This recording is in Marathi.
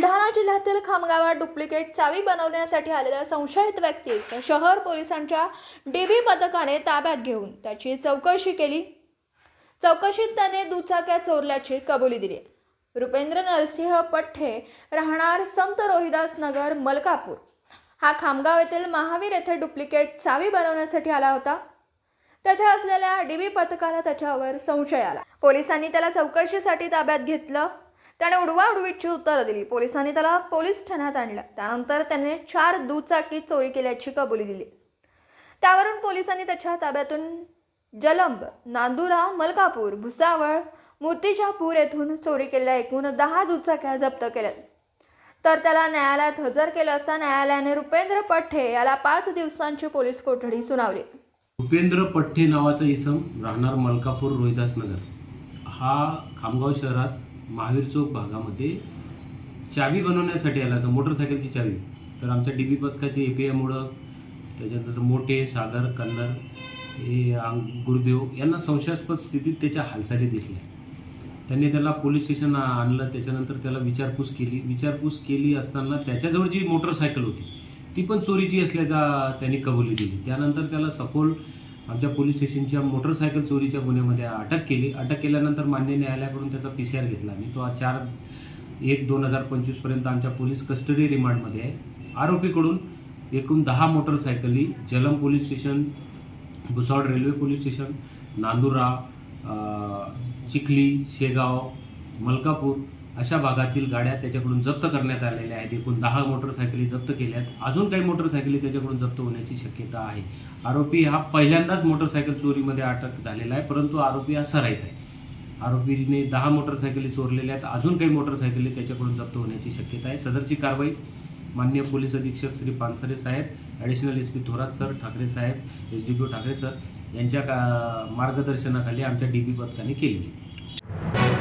बुलढाणा जिल्ह्यातील खामगावात डुप्लिकेट चावी बनवण्यासाठी आलेल्या संशयित व्यक्तीस शहर पोलिसांच्या डीबी पथकाने ताब्यात घेऊन त्याची चौकशी केली. चौकशीत त्याने दुचाक्या चोरल्याची कबुली दिली. रुपेंद्र नरसिंह पठ्ठे राहणार संत रोहिदास नगर मलकापूर. हा खामगाव येथील महावीर येथे डुप्लिकेट चावी बनवण्यासाठी आला होता. तेथे असलेल्या डीबी पथकाला त्याच्यावर संशय आला. पोलिसांनी त्याला चौकशीसाठी ताब्यात घेतलं. त्याने उडवाउडवीची उत्तरं दिली. पोलिसांनी त्याला पोलीस ठाण्यात आणलं. त्यानंतर त्याने चार दुचाकी चोरी केल्याची कबुली दिली. त्यावरून पोलिसांनी त्याच्या ताब्यातून जलंब नांदुरा मलकापूर भुसावळ मूर्तिजापूर येथून चोरी केलेल्या एकूण दहा दुचाक्या जप्त केल्या तर त्याला न्यायालयात हजर केलं असता न्यायालयाने रुपेंद्र पठ्ठे याला पाच दिवसांची पोलीस कोठडी सुनावली. रुपेंद्र पठ्ठे नावाचा इसम राहणार मलकापूर रोहिदास नगर. हा खामगाव शहरात महावीर चौक भागामध्ये चावी बनवण्यासाठी आला तर मोटरसायकलची चावी. तर आमच्या डी बी पथकाचे ए पी एमुळं त्याच्यानंतर मोठे सागर कन्नर हे गुरुदेव यांना संशयास्पद स्थितीत त्याच्या हालचाली दिसल्या. त्यांनी त्याला पोलीस स्टेशन आणलं त्याच्यानंतर त्याला विचारपूस केली. विचारपूस केली असताना त्याच्याजवळ जी मोटरसायकल होती ती पण चोरीची असल्याचा त्यांनी कबुली दिली. त्यानंतर त्याला सखोल आमच्या पोलीस स्टेशनच्या मोटरसायकल चोरीच्या गुन्ह्यामध्ये अटक केली. अटक केल्यानंतर मान्य न्यायालयाकडून त्याचा पी सी आर घेतला आणि तो चार एक दोन हजार पंचवीसपर्यंत आमच्या पोलीस कस्टडी रिमांडमध्ये आहे. आरोपीकडून एकूण दहा मोटरसायकली Jalam police station Bhusawal railway police station Nandura Chikhli Shegaon Malkapur अशा भागातील गाड्या त्याच्याकडून जप्त करण्यात आलेल्या आहेत. एकूण दहा मोटरसायकली जप्त केल्यात. अजून काही मोटरसायकली त्याच्याकडून जप्त होण्याची शक्यता आहे. आरोपी हा पहिल्यांदाच मोटरसायकल चोरीमध्ये अटक झालेला आहे परंतु आरोपी हा सराईत आहे. आरोपीने दहा मोटरसायकली चोरलेल्या आहेत अजून काही मोटरसायकली त्याच्याकडून जप्त होण्याची शक्यता आहे. सदरची कारवाई मान्य पोलीस अधीक्षक श्री पानसरे साहेब additional S P Thorat sir Thackeray साहेब S D P O Thackeray sir यांच्या का मार्गदर्शनाखाली आमच्या डी बी पथकाने केलेली आहे.